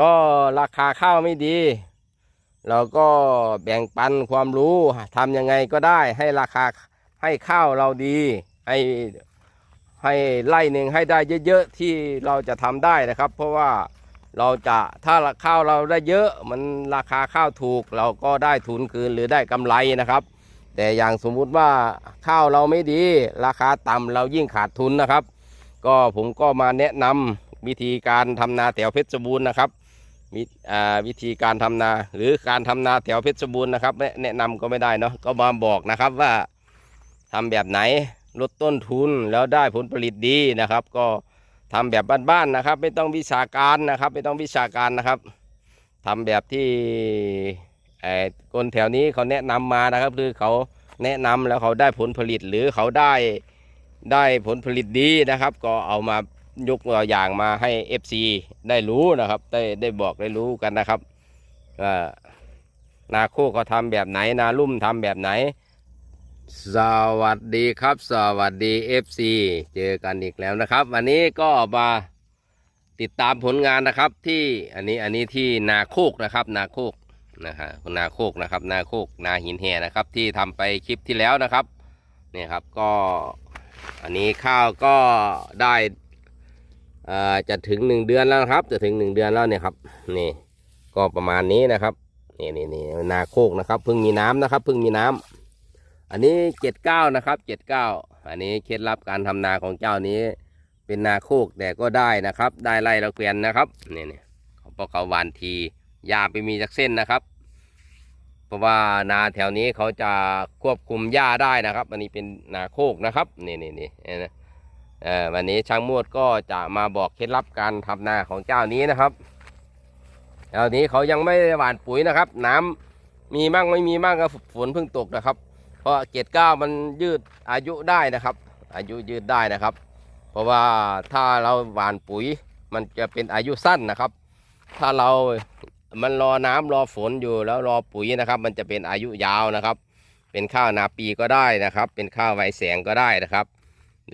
ก็ราคาข้าวไม่ดี เราก็แบ่งปันความรู้ทำยังไงก็ได้ให้ราคาให้ข้าวเราดี ให้ให้ไร่หนึ่งให้ได้เยอะๆที่เราจะทำได้นะครับ เพราะว่าเราจะถ้าข้าวเราได้เยอะมันราคาข้าวถูก เราก็ได้ทุนคืนหรือได้กำไรนะครับ แต่อย่างสมมุติว่าข้าวเราไม่ดี ราคาต่ำเรายิ่งขาดทุนนะครับ ก็ผมก็มาแนะนำวิธีการทำนาแถวเพชรบูรณ์นะครับ วิอ่าวิธีการทำนา หรือการทำนาแถวเพชรบูรณ์นะครับแนะนำก็ไม่ได้เนาะก็มาบอกนะครับว่าทำแบบไหนลดต้นทุนแล้วได้ผลผลิตดีนะครับ ก็ทำแบบบ้านๆนะครับ ไม่ต้องวิชาการนะครับ ไม่ต้องวิชาการนะครับทำแบบที่ไอ้คนแถวนี้เขาแนะนำมานะครับ คือเขาแนะนำแล้วเขาได้ผลผลิตหรือเขาได้ได้ผลผลิตดีนะครับ ก็เอามา ยกตัวอย่างมาให้ FC ได้รู้นะครับ ได้ได้บอกได้รู้กันนะครับว่านาโคเขาทำแบบไหน นาลุ่มทำแบบไหน สวัสดีครับ สวัสดี FC เจอกันอีกแล้วนะครับ วันนี้ก็มาติดตามผลงานนะครับที่อันนี้อันนี้ที่นาโคกนะครับ นาโคกนะฮะนาโคกนะครับ นาโคกนาหินแห่นะครับ ที่ทำไปคลิปที่แล้วนะครับเนี่ยครับก็อันนี้ข้าวก็ได้ จะถึงหนึ่งเดือนแล้วครับ จะถึงหนึ่งเดือนแล้วเนี่ยครับนี่ก็ประมาณนี้นะครับนี่นี่นี่นาโคกนะครับเพิ่งมีน้ำนะครับเพิ่งมีน้ำอันนี้เจ็ดเก้านะครับเจ็ดเก้าอันนี้เคล็ดลับการทำนาของเจ้านี้ เป็นนาโคกแต่ก็ได้นะครับ ได้ไล่เราเกวียนนะครับนี่นี่เพราะเขาหวานทียาไปมีจากเส้นนะครับ เพราะว่านาแถวนี้เขาจะควบคุมหญ้าได้นะครับ อันนี้เป็นนาโคกนะครับนี่นี่นี่นไหมเอ่อ วันนี้ช่างมวดก็จะมาบอกเคล็ดลับการทำนาของเจ้านี้นะครับเจ้านี้เขายังไม่ได้หว่านปุ๋ยนะครับ น้ำมีมั่งไม่มีมั่งก็ฝนเพิ่งตกนะครับ เพราะเกตเก้ามันยืดอายุได้นะครับ อายุยืดได้นะครับ เพราะว่าถ้าเราหว่านปุ๋ยมันจะเป็นอายุสั้นนะครับ ถ้าเรามันรอน้ำรอฝนอยู่แล้วรอปุ๋ยนะครับ มันจะเป็นอายุยาวนะครับ เป็นข้าวนาปีก็ได้นะครับ เป็นข้าวไวแสงก็ได้นะครับ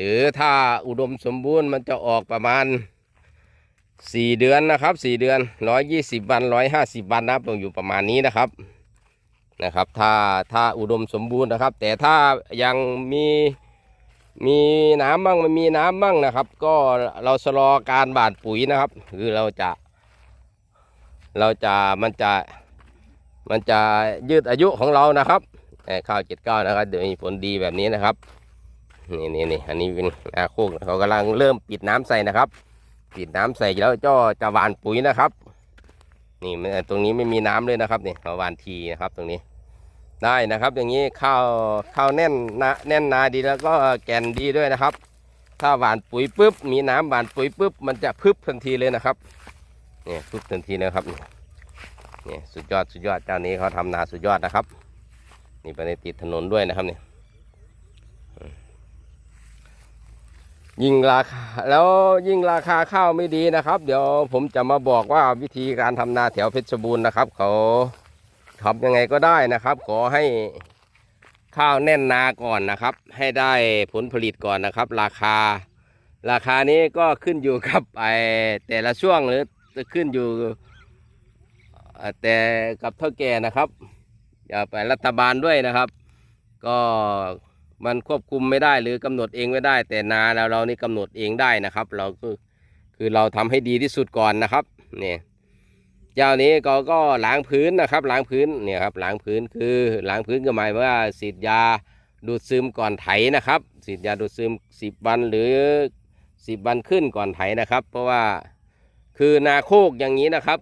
หรือถ้าอุดมสมบูรณ์มันจะออกประมาณ4เดือนนะครับ4เดือน120วัน150วันนะครับตรงอยู่ประมาณนี้นะครับนะครับ ถ้าถ้าอุดมสมบูรณ์นะครับ แต่ถ้ายังมีมีน้ำบ้างไม่มีน้ำบ้างนะครับ ก็เราชะลอการบาดปุ๋ยนะครับ คือเราจะ เราจะมันจะมันจะยืดอายุของเรานะครับข้าวเจ็ดเก้านะครับเดี๋ยวมีผลดีแบบนี้นะครับ นี่นี่นี่อันนี้เป็นอาโคกเขากำลังเริ่มปิดน้ำใส่นะครับปิดน้ำใส่แล้วก็จะหว่านปุ๋ยนะครับ นี่ตรงนี้ไม่มีน้ำเลยนะครับนี่เขาหว่านทีนะครับตรงนี้ได้นะครับ อย่างนี้ข้าวข้าวแน่นนะแน่นนาดีแล้วก็แก่นดีด้วยนะครับ ถ้าหว่านปุ๋ยปุ๊บมีน้ำหว่านปุ๋ยปุ๊บมันจะพึบทันทีเลยนะครับเนี่ยทุกทันทีนะครับเนี่ยสุดยอดสุดยอดเจ้านี้เขาทำนาสุดยอดนะครับ นี่ไปในติดถนนด้วยนะครับเนี่ยอืม ยิ่งราคาแล้วยิ่งราคาข้าวไม่ดีนะครับ เดี๋ยวผมจะมาบอกว่าวิธีการทำนาแถวเพชรบูรณ์นะครับ เขาทำยังไงก็ได้นะครับ ขอให้ข้าวแน่นนาก่อนนะครับ ให้ได้ผลผลิตก่อนนะครับ ราคา ราคานี้ก็ขึ้นอยู่กับไอแต่ละช่วงหรือขึ้นอยู่แต่กับเท่าแก่นะครับอย่าไปรัฐบาลด้วยนะครับ ก็ มันควบคุมไม่ได้หรือกำหนดเองไม่ได้ แต่นาเราเรานี่กำหนดเองได้นะครับ เราก็คือเราทำให้ดีที่สุดก่อนนะครับเนี่ยเจ้านี้ก็ก็ล้างพื้นนะครับ ล้างพื้นเนี่ยครับล้างพื้นคือล้างพื้นก็หมายว่าฉีดยาดูดซึมก่อนไถนะครับฉีดยาดูดซึมสิบวันหรือสิบวันขึ้นก่อนไถนะครับ เพราะว่าคือนาโคกอย่างนี้นะครับ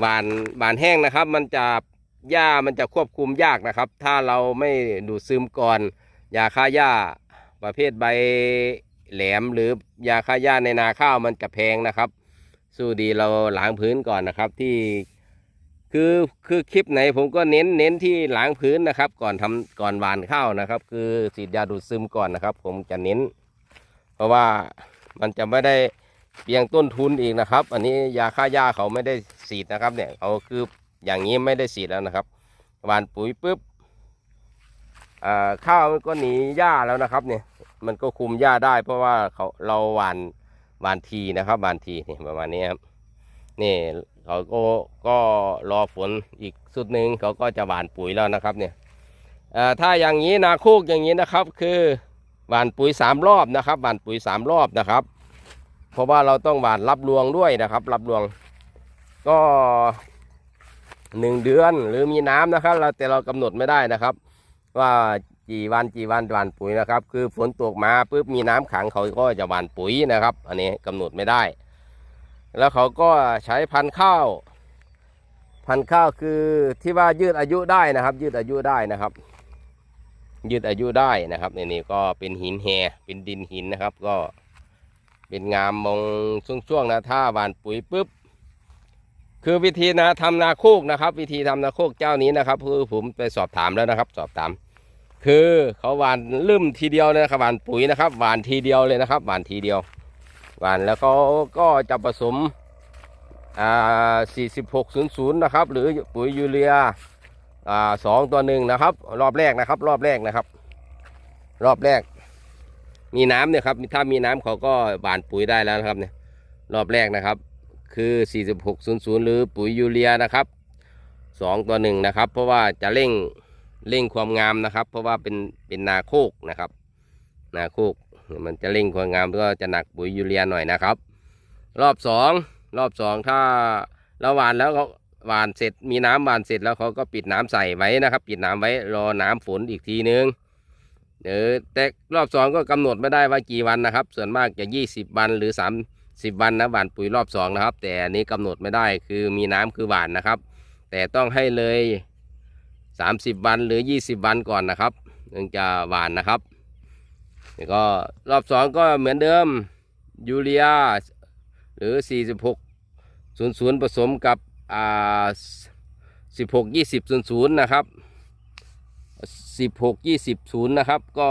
หวานหวานแห้งนะครับ มันจะ หญ้ามันจะควบคุมยากนะครับ ถ้าเราไม่ดูดซึมก่อนยาฆ่าหญ้าประเภทใบแหลมหรือยาฆ่าหญ้าในนาข้าวมันจะแพงนะครับ สู้ดีเราล้างพื้นก่อนนะครับที่คือคือคลิปไหนผมก็เน้นเน้นที่ล้างพื้นนะครับ ก่อนทำก่อนหวานข้าวนะครับ คือฉีดยาดูดซึมก่อนนะครับ ผมจะเน้น เพราะว่ามันจะไม่ได้เพียงต้นทุนอีกนะครับ อันนี้ยาฆ่าหญ้าเขาไม่ได้ฉีดนะครับเนี่ยเขาคือ อย่างนี้ไม่ได้ฉีดแล้วนะครับหวานปุ๋ยปุ๊บข้าวมันก็หนีหญ้าแล้วนะครับเนี่ยมันก็คุมหญ้าได้ เพราะว่าเขาเราหวานหวานทีนะครับหวานทีนี่ประมาณนี้ครับนี่เขาก็ก็รอฝนอีกสุดหนึ่งเขาก็จะหว่านปุ๋ยแล้วนะครับเนี่ยถ้าอย่างนี้นาคูกอย่างนี้นะครับ คือหว่านปุ๋ยสามรอบนะครับหว่านปุ๋ยสามรอบนะครับ เพราะว่าเราต้องหว่านรับรวงด้วยนะครับ รับรวง ก็ หนึ่งเดือนหรือมีน้ำนะครับ เราแต่เรากำหนดไม่ได้นะครับ ว่ากี่วันกี่วันหวานปุ๋ยนะครับ คือฝนตกมาปุ๊บมีน้ำขังเขาก็จะหวานปุ๋ยนะครับ อันนี้กำหนดไม่ได้ แล้วเขาก็ใช้พันธุ์ข้าว พันธุ์ข้าวคือที่ว่ายืดอายุได้นะครับ ยืดอายุได้นะครับ ยืดอายุได้นะครับนี่นี่ก็เป็นหินแฮเป็นดินหินนะครับ ก็เป็นงามมองช่วงๆนะถ้าหวานปุ๋ยปุ๊บ คือวิธีนะทำนาโคกนะครับ วิธีทำนาโคกเจ้านี้นะครับคือผมไปสอบถามแล้วนะครับ สอบถาม คือเขาหวานลืมทีเดียวนะครับหวานปุ๋ยนะครับหวานทีเดียวเลยนะครับหวานทีเดียวหวานแล้วเขาก็จะผสมอ่า4600นะครับ หรือปุ๋ยยูเรียอ่าสองตัวหนึ่งนะครับ รอบแรกนะครับ รอบแรกนะครับ รอบแรก มีน้ำเนี่ยครับถ้ามีน้ำเขาก็หวานปุ๋ยได้แล้วนะครับเนี่ยรอบแรกนะครับ คือ 4600 หรือปุ๋ยยูเรียนะครับสองตัวหนึ่งนะครับ เพราะว่าจะเร่งเร่งความงามนะครับ เพราะว่าเป็นเป็นนาโคกนะครับ นาโคกมันจะเร่งความงามก็จะหนักปุ๋ยยูเรียหน่อยนะครับ รอบสองรอบสองถ้าเราหวานแล้วเขาหวานเสร็จมีน้ำหวานเสร็จแล้วเขาก็ปิดน้ำใส่ไว้นะครับ ปิดน้ำไว้รอน้ำฝนอีกทีนึงเออแต่รอบสองก็กำหนดไม่ได้ว่ากี่วันนะครับ ส่วนมากจะ 20 วันหรือ 30วันนะหวานปุ๋ยรอบสองนะครับ แต่อันนี้กำหนดไม่ได้คือมีน้ำคือหวานนะครับ แต่ต้องให้เลย30วันหรือ20วันก่อนนะครับถึงจะหวานนะครับแล้วก็รอบสองก็เหมือนเดิมยูเรียหรือ46 00ผสมกับอ่า16 20 00นะครับ16 20 0นะครับ ก็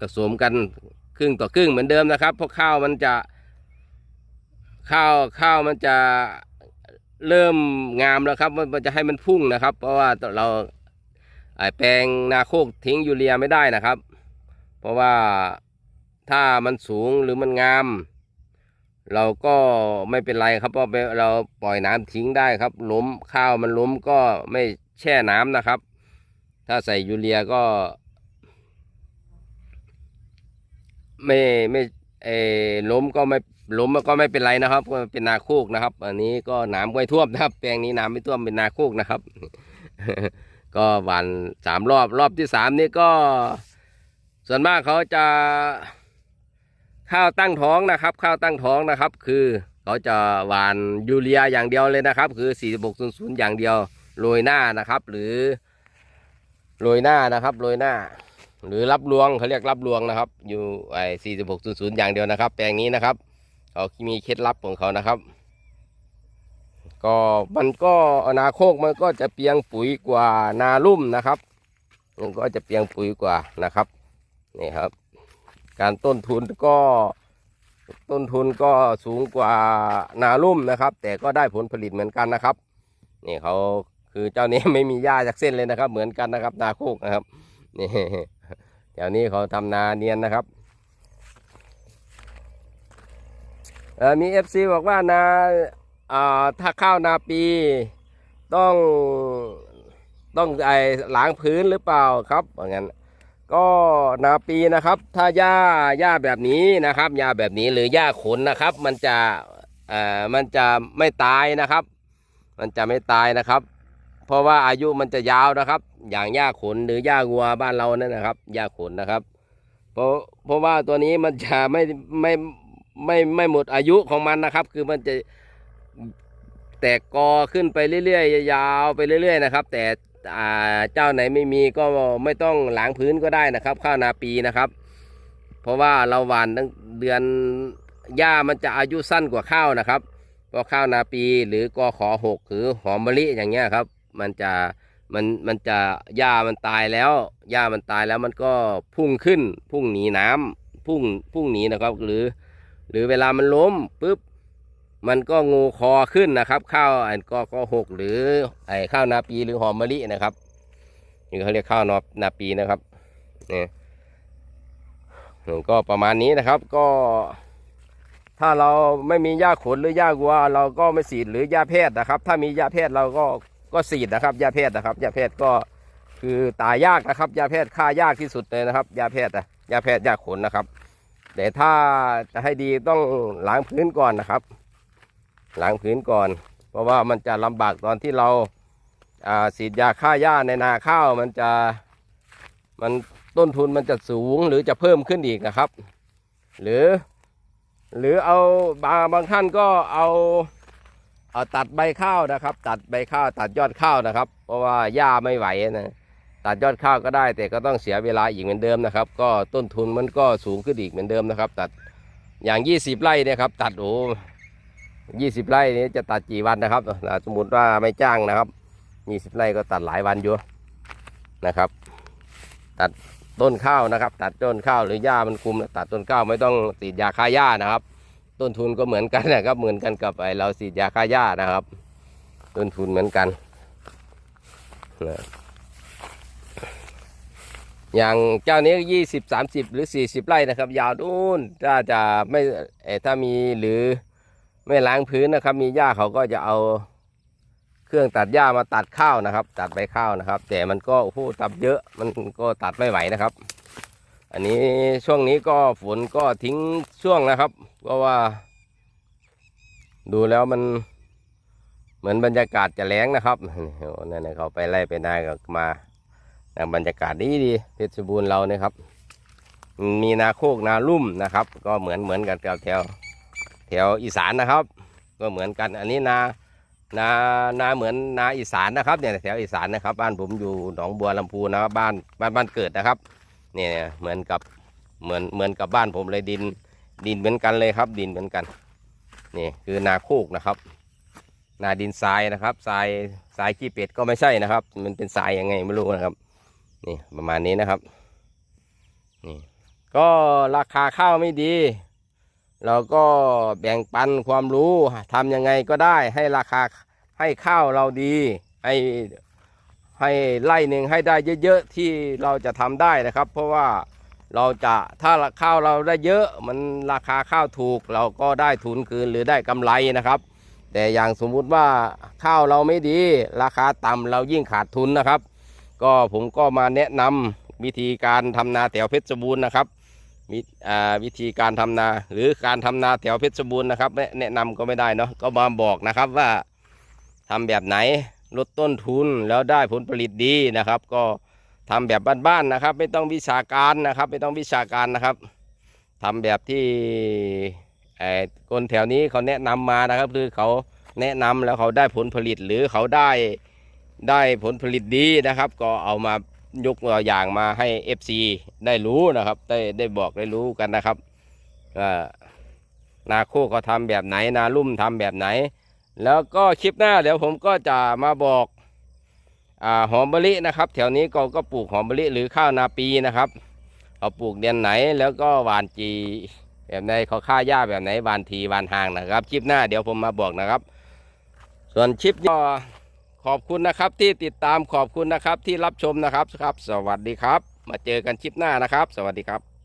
ผสมกัน ครึ่งต่อครึ่งเหมือนเดิมนะครับเพราะข้าวมันจะข้าวข้าวมันจะเริ่มงามแล้วครับ มันจะให้มันพุ่งนะครับ เพราะว่าเราไอแปลงนาโคกทิ้งยูเรียไม่ได้นะครับ เพราะว่าถ้ามันสูงหรือมันงาม เราก็ไม่เป็นไรครับเพราะเราปล่อยน้ำทิ้งได้ครับ ล้มข้าวมันล้มก็ไม่แช่น้ำนะครับ ถ้าใส่ยูเรียก็ ไม่ไม่เออล้มก็ไม่ล้มก็ไม่เป็นไรนะครับ ก็เป็นนาโคกนะครับ อันนี้ก็น้ำไม่ท่วมนะครับ แปลงนี้น้ำไม่ท่วมเป็นนาโคกนะครับ ก็หวานสามรอบรอบที่สามนี่ก็ ส่วนมากเขาจะข้าวตั้งท้องนะครับ ข้าวตั้งท้องนะครับ คือเขาจะหวานยูเรียอย่างเดียวเลยนะครับ คือ 4600อย่างเดียวโรยหน้านะครับ หรือโรยหน้านะครับโรยหน้า หรือรับรวงเขาเรียกรับรวงนะครับ อยู่ไอ้สี่สิบหกศูนย์ศูนย์อย่างเดียวนะครับ แปลงนี้นะครับเขามีเคล็ดลับของเขานะครับ ก็มันก็นาโคกมันก็จะเปียงปุ๋ยกว่านาลุ่มนะครับมันก็จะเปียงปุ๋ยกว่านะครับนี่ครับ การต้นทุนก็ต้นทุนก็สูงกว่านาลุ่มนะครับ แต่ก็ได้ผลผลิตเหมือนกันนะครับนี่เขาคือเจ้านี้ไม่มีหญ้าจากเส้นเลยนะครับ เหมือนกันนะครับ นาโคกนะครับนี่ แถวนี้เขาทำนาเนียนนะครับมีเอฟซีบอกว่านาอ่าถ้าข้าวนาปีต้องต้องไอล้างพื้นหรือเปล่าครับว่างั้นก็นาปีนะครับ ถ้าหญ้าหญ้าแบบนี้นะครับหญ้าแบบนี้หรือหญ้าขนนะครับ มันจะเอ่อมันจะไม่ตายนะครับ มันจะไม่ตายนะครับ เพราะว่าอายุมันจะยาวนะครับ อย่างหญ้าขนหรือหญ้าวัวบ้านเรานั่นนะครับหญ้าขนนะครับ เพราะเพราะว่าตัวนี้มันจะไม่ไม่ไม่ไม่หมดอายุของมันนะครับ คือมันจะแตกกอขึ้นไปเรื่อยๆยาวไปเรื่อยๆนะครับ แต่อ่าเจ้าไหนไม่มีก็ไม่ต้องหล้างพื้นก็ได้นะครับ ข้าวนาปีนะครับ เพราะว่าเราหว่านตั้งเดือนหญ้ามันจะอายุสั้นกว่าข้าวนะครับเพราะข้าวนาปีหรือกอขอหกหรือหอมมะลิอย่างเงี้ยครับ มันจะมันมันจะหญ้ามันตายแล้วหญ้ามันตายแล้วมันก็พุ่งขึ้น พุ่งหนีน้ำพุ่งพุ่งหนีนะครับ หรือ หรือเวลามันล้มปุ๊บมันก็งูคอขึ้นนะครับ ข้าวไอ้กอขอหกหรือไอ้ข้าวนาปีหรือหอมมะลินะครับนี่เขาเรียกข้าวนอนาปีนะครับเนี่ยก็ประมาณนี้นะครับก็ ถ้าเราไม่มีหญ้าขนหรือหญ้าวัว เราก็ไม่ฉีดหรือหญ้าแพทย์นะครับ ถ้ามีหญ้าแพทย์เราก็ ก็ฉีดนะครับหญ้าแพทย์นะครับหญ้าแพทย์ก็คือตายยากนะครับ ยาแพทย์ฆ่ายากที่สุดเลยนะครับ ยาแพทย์อะยาแพทย์ยาขนนะครับ แต่ถ้าจะให้ดีต้องล้างพื้นก่อนนะครับล้างพื้นก่อน เพราะว่ามันจะลำบากตอนที่เราอ่าฉีดยาฆ่าหญ้าในนาข้าวมันจะมันต้นทุนมันจะสูงหรือจะเพิ่มขึ้นอีกนะครับ หรือ หรือเอาบางบางท่านก็เอา เอาตัดใบข้าวนะครับ ตัดใบข้าวตัดยอดข้าวนะครับ เพราะว่าหญ้าไม่ไหวนะตัดยอดข้าวก็ได้ แต่ก็ต้องเสียเวลาอีกเหมือนเดิมนะครับ ก็ต้นทุนมันก็สูงขึ้นอีกเหมือนเดิมนะครับ ตัดอย่าง 20 ไร่เนี่ยครับ ตัดโอ้ยี่สิบไร่นี้จะตัดกี่วันนะครับสมมติว่าไม่จ้างนะครับ20ไร่ก็ตัดหลายวันอยู่นะครับ ตัดต้นข้าวนะครับ ตัดต้นข้าวหรือหญ้ามันคุมตัดต้นข้าวไม่ต้องฉีดยาฆ่าหญ้านะครับ ต้นทุนก็เหมือนกันนะครับเหมือนกันกับไอเราฉีดยาฆ่าหญ้านะครับ ต้นทุนเหมือนกันนะอย่างเจ้านี้ยี่สิบสามสิบหรือสี่สิบไร่นะครับ ยาวนู่นถ้าจะไม่ถ้ามีหรือไม่ล้างพื้นนะครับ มีหญ้าเขาก็จะเอาเครื่องตัดหญ้ามาตัดข้าวนะครับ ตัดใบข้าวนะครับ แต่มันก็โอ้โหตัดเยอะมันก็ตัดไม่ไหวนะครับ อันนี้ช่วงนี้ก็ฝนก็ทิ้งช่วงนะครับ เพราะว่า ดูแล้วมันเหมือนบรรยากาศจะแล้งนะครับนั่นนะเขาไปไล่ไปนาก็มาบรรยากาศดีดีเพชรบูรณ์เราเนี่ยครับ มีนาโคกนาลุ่มนะครับ ก็เหมือนเหมือนกันกับแถวแถวอีสานนะครับ ก็เหมือนกันอันนี้นานานาเหมือนนาอีสานนะครับเนี่ยแถวอีสานนะครับ บ้านผมอยู่หนองบัวลำพูนะครับบ้านบ้านบ้านเกิดนะครับเนี่ยเหมือนกับเหมือนเหมือนกับบ้านผมเลยดิน ดินเหมือนกันเลยครับ ดินเหมือนกันนี่คือนาโคกนะครับ นาดินทรายนะครับทรายทรายขี้เป็ดก็ไม่ใช่นะครับ มันเป็นทรายยังไงไม่รู้นะครับนี่ประมาณนี้นะครับนี่ก็ราคาข้าวไม่ดี เราก็แบ่งปันความรู้ทำยังไงก็ได้ให้ราคาให้ข้าวเราดีให้ให้ไร่หนึ่งให้ได้เยอะๆที่เราจะทำได้นะครับ เพราะว่า เราจะถ้าข้าวเราได้เยอะมันราคาข้าวถูก เราก็ได้ทุนคืนหรือได้กำไรนะครับ แต่อย่างสมมุติว่าข้าวเราไม่ดี ราคาต่ำเรายิ่งขาดทุนนะครับ ก็ผมก็มาแนะนำวิธีการทำนาแถวเพชรบูรณ์นะครับวิอ่าวิธีการทำนาหรือการทำนาแถวเพชรบูรณ์นะครับแนะแนะนำก็ไม่ได้เนาะก็มาบอกนะครับว่าทำแบบไหนลดต้นทุนแล้วได้ผลผลิตดีนะครับ ก็ ทำแบบบ้านๆนะครับ ไม่ต้องวิชาการนะครับ ไม่ต้องวิชาการนะครับทำแบบที่ไอ้คนแถวนี้เขาแนะนำมานะครับ คือเขาแนะนำแล้วเขาได้ผลผลิตหรือเขาได้ได้ผลผลิตดีนะครับ ก็เอามายกตัวอย่างมาให้ FC ได้รู้นะครับ ได้ได้บอกได้รู้กันนะครับว่านาโคเขาทำแบบไหน นาลุ่มทำแบบไหน แล้วก็คลิปหน้าเดี๋ยวผมก็จะมาบอก หอมมะลินะครับ แถวนี้ก็ก็ปลูกหอมมะลิหรือข้าวนาปีนะครับเขาปลูกเดือนไหนแล้วก็หวานจี แบบไหนเขาฆ่าหญ้าแบบไหนหวานทีหวานห่างนะครับคลิปหน้าเดี๋ยวผมมาบอกนะครับ ส่วนคลิปก็ขอบคุณนะครับที่ติดตามขอบคุณนะครับที่รับชมนะครับครับ สวัสดีครับ มาเจอกันคลิปหน้านะครับ สวัสดีครับ